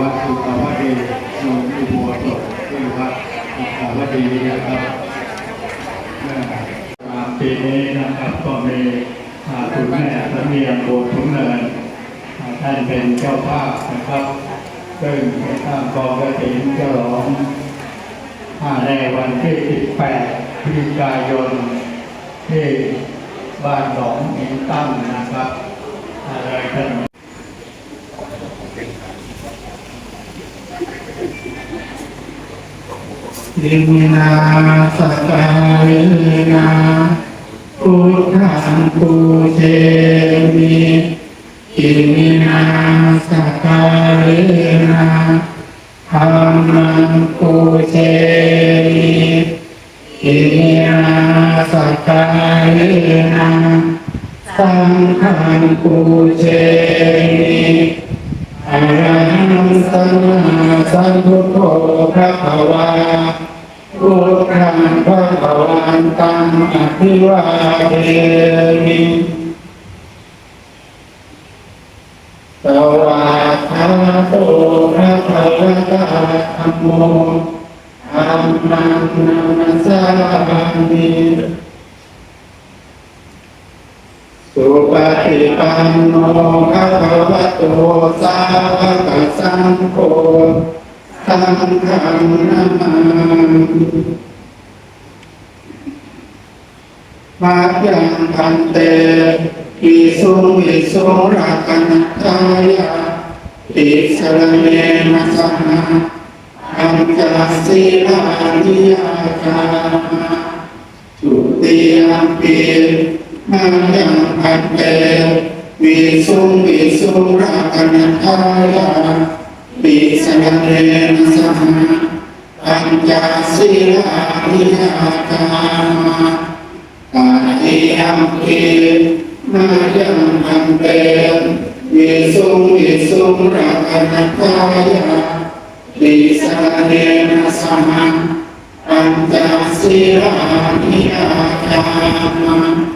วัดสุขาวดีโยมอุโบสถที่วัดสุขาวดีนะครับปีนี้นะครับก็มีคุณแม่สำเนียงโบสถ์ทุนเนินท่านเป็นเจ้าภาพนะครับซึ่งไปสร้างกองกระถิ่นฉลองอ่าในวันที่ 18พฤศจิกายนที่บ้านหนองหินตั้งนะครับอะไรกัน ลินาสการนาพุทธังปูเชมิอิมินาสการนาธรรมังปูเชมิอิมินาสการนาสังฆังปูเชมิ อรหังสัมมาสัมพุทโธพระภาวาพุทธังพระภาวันตังอภิวาเทมิสวากขาโตพระภาวตาธัมโมธัมมังนามัสสามิสุปฏิปันโน สาวกสังโฆสังฆังนามามิมายังพันเตอิสุวิสุรักนัตตายาติสรเนนะสหะอัญจศีลานิยาจาจุติยมปีมายังพันเต วิสุงวิสุงรักนัตตายาติสรเนนะสหะอัญจศีลานิยาจาตาทิยัมปิมายังพันเตวิสุงวิสุงรักนัตตายาติสาเนนะสหัปัญจศีลานิยาจามา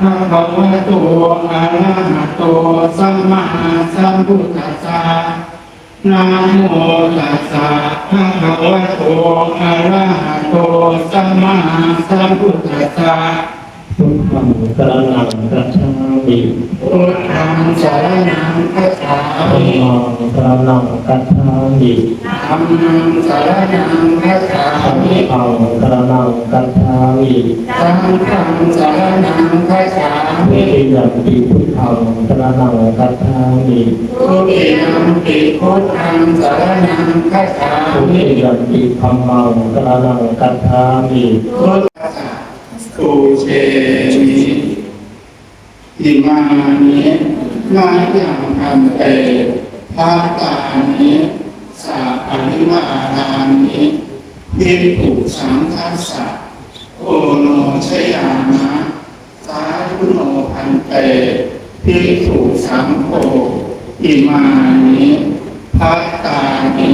ภะคะวะโตอะระหะโตสัมมาสัมพุทธัสสะนะโมตัสสะภะคะวะโตอะระหะโตสัมมาสัมพุทธัสสะ พุทธังสรณังกัจฉามิพุทธังสรณังคัจฉาธัมมิมังสรณังกัจฉามิธัมมังสรณังคัจฉาสังมิฆังสรณังกัจฉามิสังฆังสรณังคัจฉาเวมิทิยัมปิพุทธังสรณังกัจฉามิทุติยัมปิพุทธังสรณังคัจฉาทุมิติยัมปิธัมมังสรณังกัจฉามิพุทธั สสะปูเชมิอิมานิมาอยังพันเตภาตานิสาปริมารานิภิกขุสังฆัสสะโอโนชยามะสาธุโนพันเตภิกขุสังโฆอิมานิพัตตานิ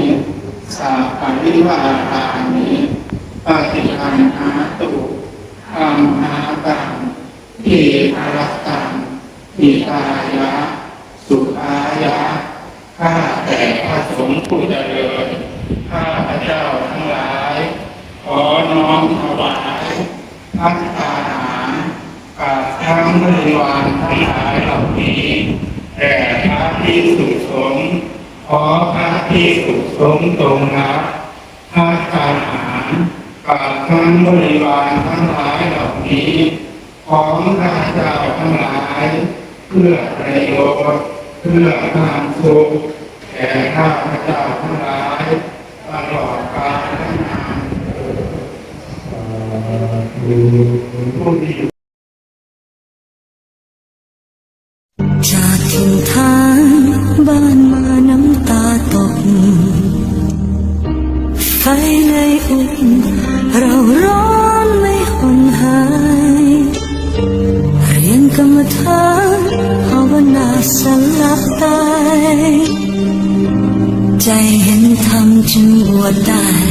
สาปริวารานิปฏิคันหา ตุอัมาตังอิอารัตตังอิตายะ สุขายะ ข้าแต่พระสงฆ์ผู้เจริญข้าพระเจ้าทั้งหลาย ขอน้อมถวายพัฒทาหารกับทั้งบริวารทั้งหลายเหล่านี้แด่พระพิสุสงฆ์ขอพระพิสุสงฆ์จงรับพัฒทาหาร กับทั้งบริวารทั้งหลายเหล่านี้ ของข้าเจ้าทั้งหลาย เพื่อประโยชน์เพื่อความสุขแก่ข้าพเจ้าทั้งหลายตลอดกาลนานผู้ที่ ธรร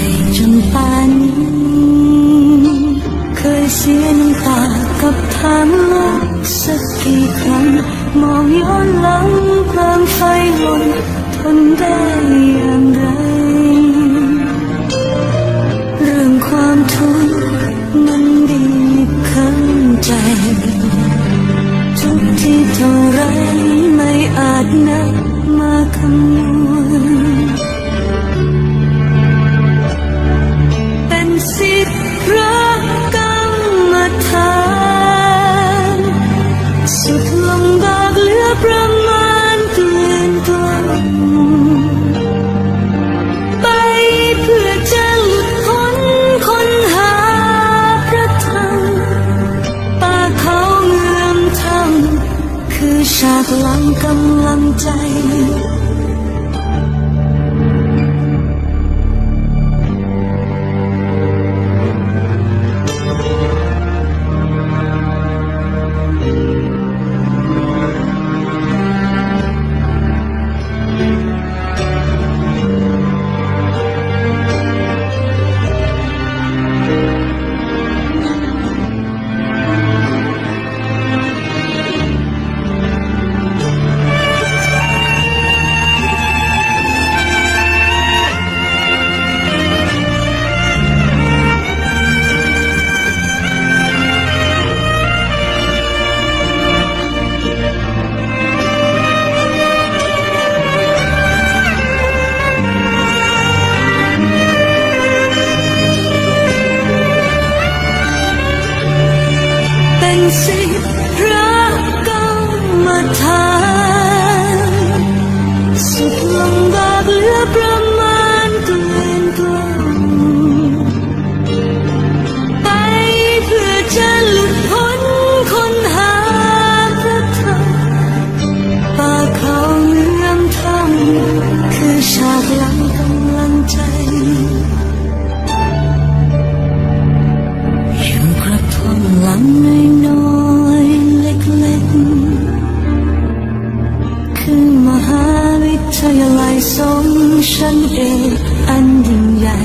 ชั้นเอกอันยิ่งใหญ่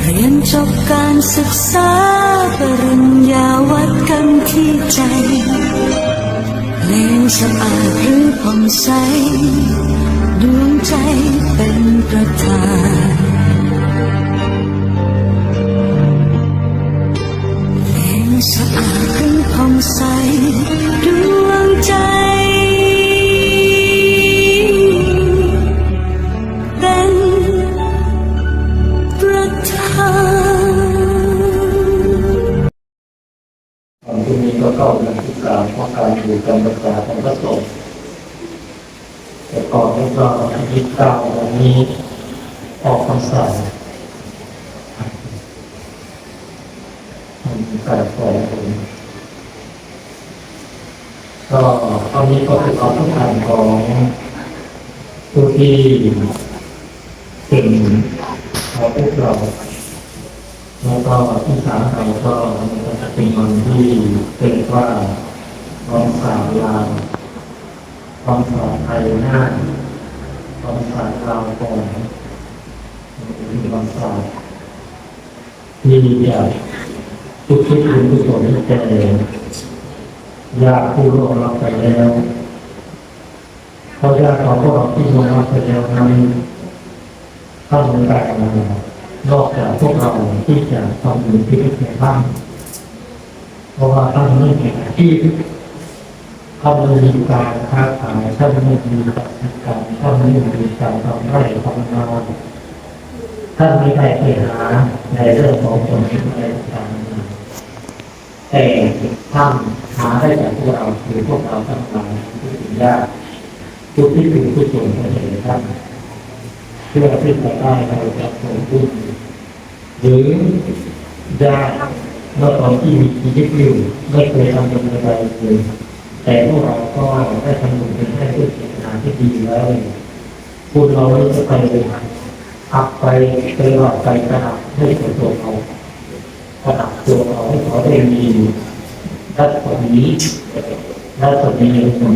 เรียนจบการศึกษาปริญญาวัดกันที่ใจเลวสะอาดหรือผ่องใสดวงใจเป็นประธานเลงสะอาดหรือผ่องใสดวงใจ เข้าเดือนที่สามของการอยู่จำพรรษาของพระสงฆ์แต่ก่อนนี้ก็อาทิตย์เก้าวันนี้ออกพรรษามีการขอผมก็ตอนนี้ก็เป็นความต้องการของผู้ที่เป็นของพวกเรา แล้วก็ที่สามเราก็จะเป็นคนที่เป็นว่าร้องสาวลาวร้องสาวไทยหน้าร้องสาวลาวก่อนหรือร้องสาวที่อยากทุกที่คุณผู้ชมแก่ญาติผู้ร่วงรับไปแล้วเพราะญาติขอพวกเราที่ร่วงรับไปแล้วนั้นท่านมีการงา นอกจากพวกเราที่จะทำบุญที่พิเศษบ้างเพราะว่าท่านไม่มีอาชีพท่านไม่มีการค้าขายท่านไม่มีการจัดการท่านไม่มีการทำไร่ทำนาท่านไม่ได้ไปหาในเรื่องของผลประโยชน์อะไรต่างๆแต่ท่านหาได้จากพวกเราคือพวกเราทั้งหลายทุกสิ่งยากทุกที่เป็นผู้ส่วนของท่าน เพื่อที่จะได้เราจะผลบุญหรือได้เมื่อตอนที่มีชีวิตอยู่ไม่เคยทำบุญอะไรเลยแต่พวกเราก็ได้ทำบุญเป็นให้ด้วยเจตนาที่ดีแล้วบุญเราจะไปอับไปไปหลอดไปกระดับให้กับตัวเขากระดับตัวเขาให้เขาได้มีรัศมีรัศมีคน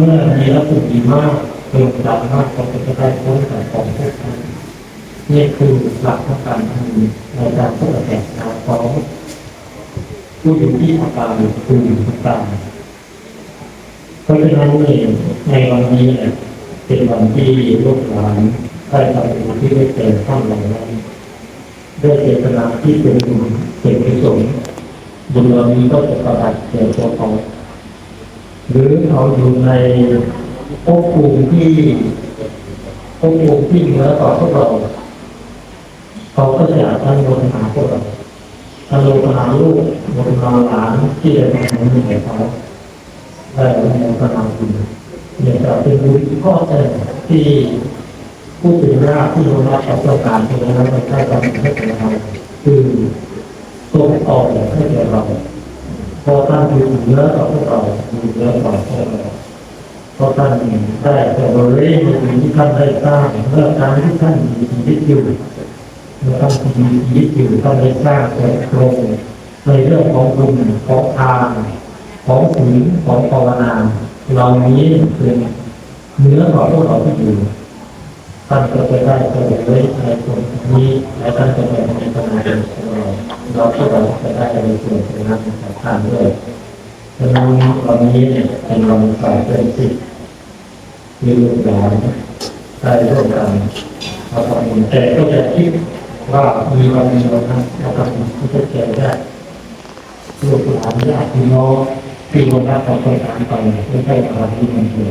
เมื่อมีลักษณะดีมากเติมดังมากก็จะได้พ้นจากของพวกนั้นนี่คือหลักของการทำในการพูดแต่งงานของผู้อยู่ที่อาการคือต่างเพราะฉะนั้นเองในวันนี้เนี่ยเป็นวันที่ลูกหลานได้ทำบุญที่ได้เจอท่านเหล่านั้นด้วยเจตนาที่เป็นบุญเป็นกุศลบุญเหล่านี้ก็จะประดับเกิดตัวเขา หรือเขาอยู่ในภพภูมิที่ภพภูมิที่เหนือต่อพวกเราเขาก็จะอยากตั้งบนหาพวกเราตั้งบนหาลูกบนหาหลานที่จะทำให้เหนือเขาได้บนพนาบุญเนี่ยจะเป็นบุญข้อแรกที่ผู้เป็นรากที่เรารับประสบการณ์ตรงนั้นมันได้ทำให้กับเราคือตัวออกให้แก่เรา พอท่านอยู่เหนือต่อพวกเราอยู่เหนือต่อพวกเราเพราะท่านได้แต่บริเวณที่ท่านได้สร้างเมื่อการที่ท่านมีชีวิตอยู่เมื่อท่านมีชีวิตอยู่ท่านได้สร้างแต่โครงในเรื่องของบุญของทานของศีลของภาวนาเหล่านี้เป็นเนื้อต่อพวกเราที่อยู่ท่านก็จะได้แต่บริเวณในส่วนนี้และท่านจะเป็นในขณะเดียวกันเรา เราที่เราจะได้ในส่วนตรงนั้นของท่านด้วยดังนั้นวันนี้เนี่ยเป็นวันสายเป็นสิทธิ์มีลูกหลานได้ร่วมกันมาทำบุญแต่ก็จะคิดว่ามีวันหนึ่งวันนั้นเราทำบุญที่จะเกิดได้ลูกหลานญาติพี่น้องที่ร่วมรับต่อไปตามไปไม่ใช่อะไรที่มันเกิด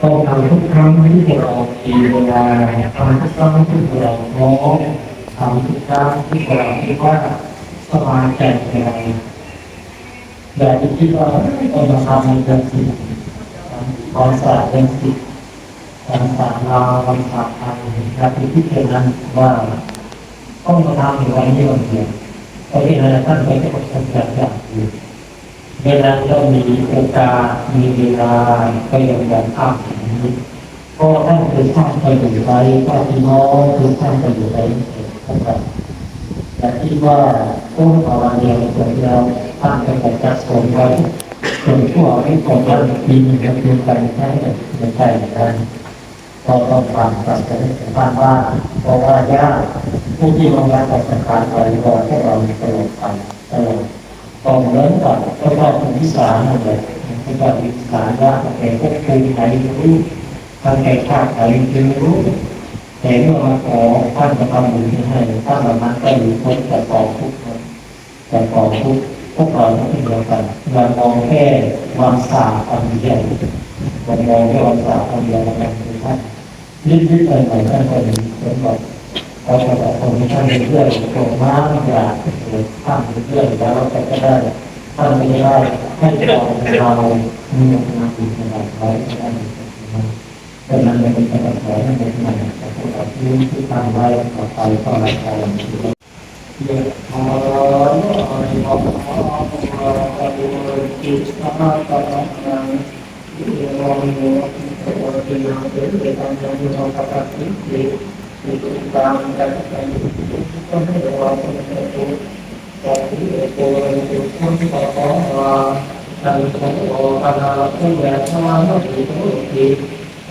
ต้องทำทุกครั้งที่เรามีเวลาทำทุกครั้งที่เราน้อง ทำทุกครั้งที่เราคิดว่าสบายใจในเราอย่าไปคิดว่าต้องมาทำในเรื่องสิความสะอาดเรื่องสิความสะอาดเราความสะอาดทางอย่าไปคิดแค่นั้นว่าต้องมาทำในวันนี้วันเดียวเพราะที่นั้นท่านไปก็ทำแบบอย่างอื่นเวลาเรามีโอกาสมีเวลาก็ยังแบบทำอย่างนี้เพราะท่านคือท่านไปอยู่ไปก็พี่น้องคือท่านไปอยู่ไป ทั้งหมดแต่ที่ว่าผู้ภาวนาเนี่ยคนเราท่านเป็นแบบจัดสมไว้คนชั่วไม่คนเราปีนกับปีนไปใช่ไม่ใช่เหมือนกันก็ต้องฟังฟังกันให้ฟังว่าเพราะว่าญาติผู้ที่มางานแต่สังขารไปรอให้เราตลอดไปตลอดตอนเริ่มก่อนก็ต้องเป็นที่สามเลยที่ว่าที่สามว่าแก่พวกคุณไหนรู้ทางแก่ชาติไหนจึงรู้ แต่เมื่อมาขอท่านจะทำบุญให้ท่านล่านั้นก็อยู่พ้นจากกองทุกข์นั้นจากกองทุกข์พวกเราต้องเป็นเดียวกันเรามองแค่ความสาบความเดียวเรามองแค่ความสาบความเดียวเราเป็นท่านนิดนิดหน่อยหนท่านก็มีสมบัติเราจะบอกคนที่ท่านเป็นเพื่อนตรงม้าอยากหรือท่านเป็นเพื่อนแล้วเราก็ได้ท่านไม่ได้ให้เราเรามีงานดีในเราไว้ ได้ดังนั้นเราเป็นการขอให้เป็นงานแต่พวกเราที่ที่ทำไว้ต่อไปก็หลายการเยอะพออริยมพอพอดูจิตสมาธิตังเยโมโมโอติโยเตเตตังโยโนปัสสิติติตังกันกันก็ให้เราเป็นตัวตอนที่เอโกเอโกคนต่อต่อมาดังของอปนาผู้แย่ทานุติโตติ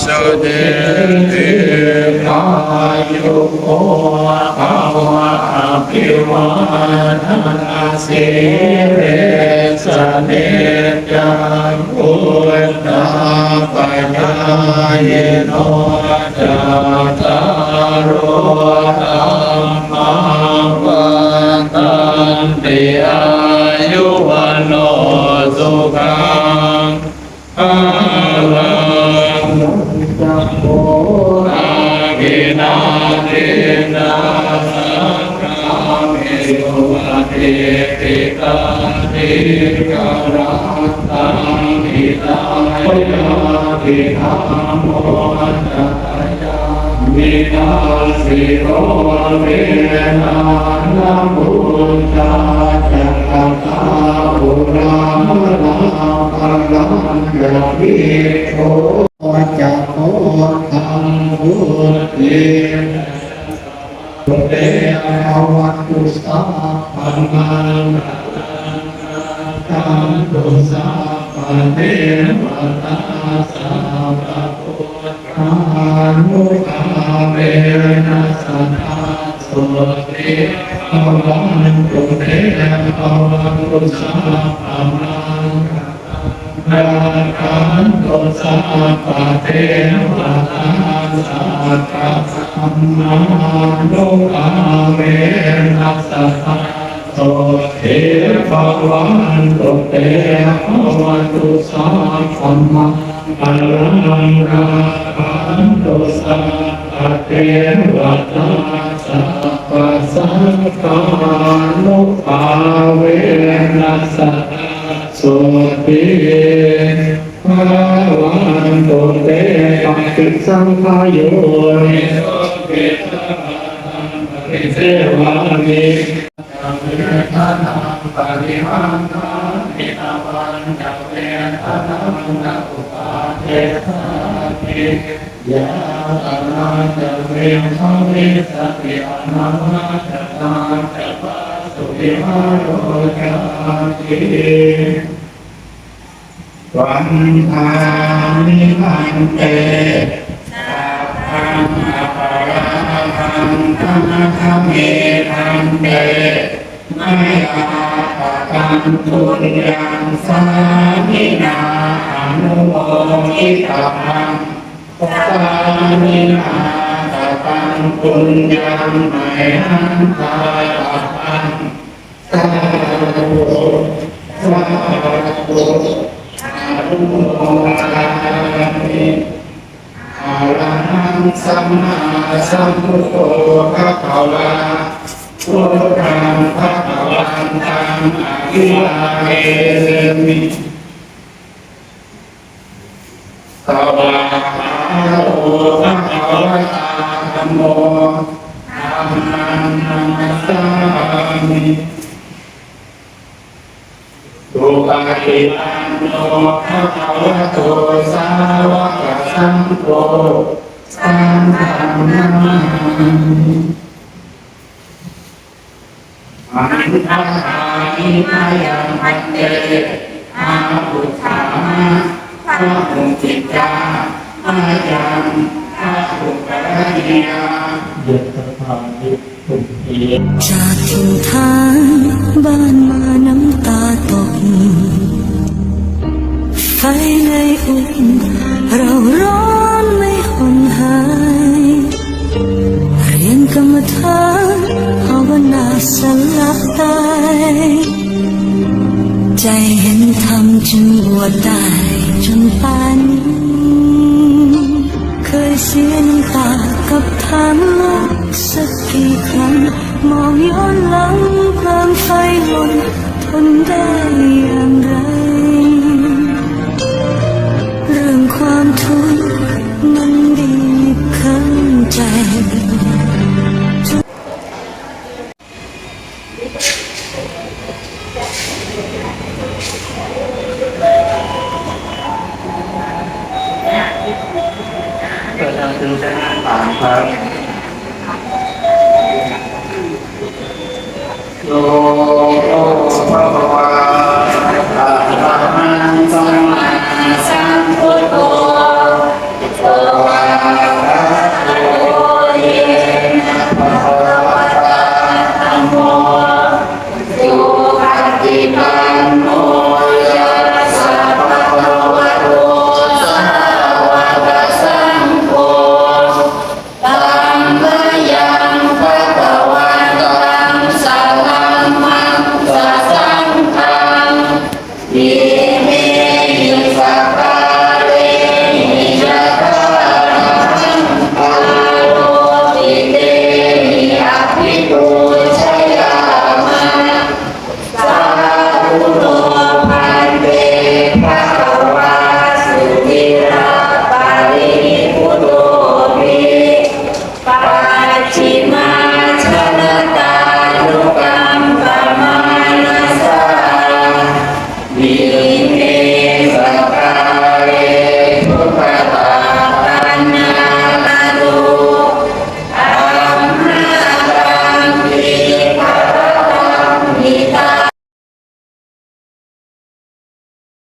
สังสุเดติอายุโกภาวะอภิวาทนาสิเรสเนจังพุทธาปัญญายโนจัตตารโอธรรมวันตันติอา ตายาปิตามโมตายามิตาสิโรเวนานามุจาจักตาอุรามนาอัลลังยาวิโตจักโตธรรมบุตติเตอวัตุสัพพังมังตังตุสา พะเทวตาสัพพะพุทธานุภาเวนัสสทาสุติภวันตุเตภวันตุสัพพะมังนาคันโตสัพพะเทวตาสัพพะสัมมาโลกาเวนัสสะ โตเทภวันตุเตภวันตุสัพพะมังอรังราคันโตสัพเทวตาสัพพะสังฆาโลกาเวนัสสะสุติภวันตุเตปัจจิสังขายโยนิเสวามิ ทานังปริหังนามิตาวันจักเวทานังนาอุปาเทสามิยาตานาจะเวทามิสติอนามาจะตาจะปาสุติมาโรจาติวันทานิมันเตสัพพังอปารังธรรมธรรมเมธันเต มายาปะกันทุนยังสามินาอนุโมทิตังสามินาตะปังปุญญังไมหันตาตะปังสาธุสาธุอนุโมทามิอาลังสัมมาสัมพุทโธภะคะวา พุทธังภะคะวันตังอะริยเอมิตวาโอภะคะวะตาธัมโมธัมมังนัมมัสามิตุปาติปันโนภะคะวะโตสาวกสังโฆสังฆังนามิ อันทานิมายังพันเตอาบุธามะพระองค์จิตตามายังพระอุปการิยาเยะตถานิสุขีจากถิ่นฐานบ้านมาน้ำตาตก ไฟเลยอุ่นเราร้อนไม่หนหาย กรรมฐานภาวนาสลับตายใจเห็นธรรมจึงบวชได้จนปานเคยเสียน้ำตากับทางโลกสักกี่ครั้งมองย้อนหลังเพลิงไฟลนทนได้อย่างไร เรื่องความทุกข์มันบีบคั้นใจ ถึงจะถามครับโยภะคะวะ